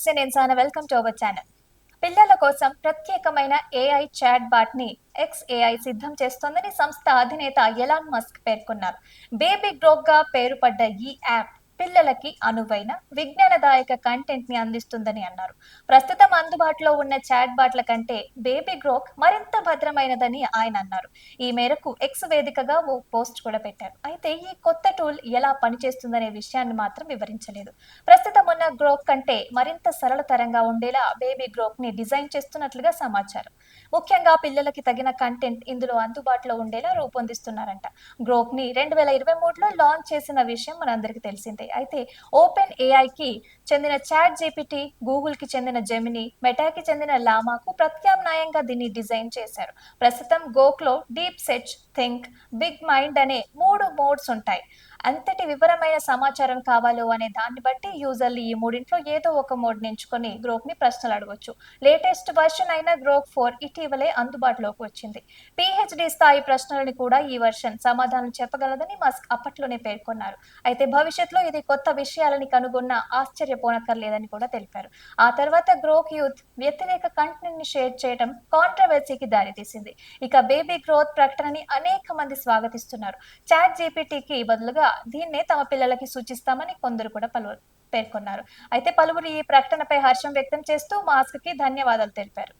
నమస్తే నేను Sana. Welcome to our channel. పిల్లల కోసం ప్రత్యేకమైన ఏఐ చాట్ బాట్ని ఎక్స్ ఏఐ సిద్ధం చేస్తోందని సంస్థ అధినేత ఎలాన్ మస్క్ పేర్కొన్నారు. బేబీ గ్రోక్గా పేరు పడ్డ ఈ యాప్ పిల్లలకి అనువైన విజ్ఞానదాయక కంటెంట్ని అందిస్తుందని అన్నారు. ప్రస్తుతం అందుబాటులో ఉన్న చాట్ బాట్ల కంటే బేబీ గ్రోక్ మరింత భద్రమైనదని ఆయన అన్నారు. ఈ మేరకు ఎక్స్ వేదికగా ఓ పోస్ట్ కూడా పెట్టారు. అయితే ఈ కొత్త టూల్ ఎలా పనిచేస్తుందనే విషయాన్ని మాత్రం వివరించలేదు. ప్రస్తుతం ఉన్న గ్రోక్ కంటే మరింత సరళతరంగా ఉండేలా బేబీ గ్రోక్ని డిజైన్ చేస్తున్నట్లుగా సమాచారం. ముఖ్యంగా పిల్లలకి తగిన కంటెంట్ ఇందులో అందుబాటులో ఉండేలా రూపొందిస్తున్నారంట. గ్రోక్ని రెండు వేల ఇరవై మూడులో లాంచ్ చేసిన విషయం మనందరికీ తెలిసిందే. అయితే ఓపెన్ ఏఐకి చెందిన చాట్ జీపీటీ గూగుల్కి చెందిన జెమిని మెటాకి చెందిన లామాకు ప్రత్యామ్నాయంగా దీన్ని డిజైన్ చేశారు. ప్రస్తుతం గోక్లో deep search think big mind అనే మూడు మోడ్స్ ఉంటాయి. అంతటి వివరమైన సమాచారం కావాలో అనే దాన్ని బట్టి యూజర్లు ఈ మూడింట్లో ఏదో ఒక మోడ్ ఎంచుకొని గ్రోక్ని ప్రశ్నలు అడగొచ్చు. లేటెస్ట్ వర్షన్ అయిన గ్రోక్ ఫోర్ ఇటీవలే అందుబాటులోకి వచ్చింది. పిహెచ్డి స్థాయి ప్రశ్నలను కూడా ఈ వర్షన్ సమాధానం చెప్పగలదని మస్క్ అప్పట్లోనే పేర్కొన్నారు. అయితే భవిష్యత్తులో ఇది కొత్త విషయాలని కనుగొన్న ఆశ్చర్య పోనక్కర్లేదని కూడా తెలిపారు. ఆ తర్వాత గ్రోక్ యూత్ వ్యతిరేక కంటెంట్ని షేర్ చేయడం కాంట్రవర్సీకి దారితీసింది. ఇక బేబీ గ్రోత్ ప్రకటనని అనేక మంది స్వాగతిస్తున్నారు. చాట్ జీపీటీకి బదులుగా దీన్నే తమ పిల్లలకి సూచిస్తామని కొందరు కూడా పలువురు పేర్కొన్నారు. అయితే పలువురు ఈ ప్రకటనపై హర్షం వ్యక్తం చేస్తూ మాస్క్కి ధన్యవాదాలు తెలిపారు.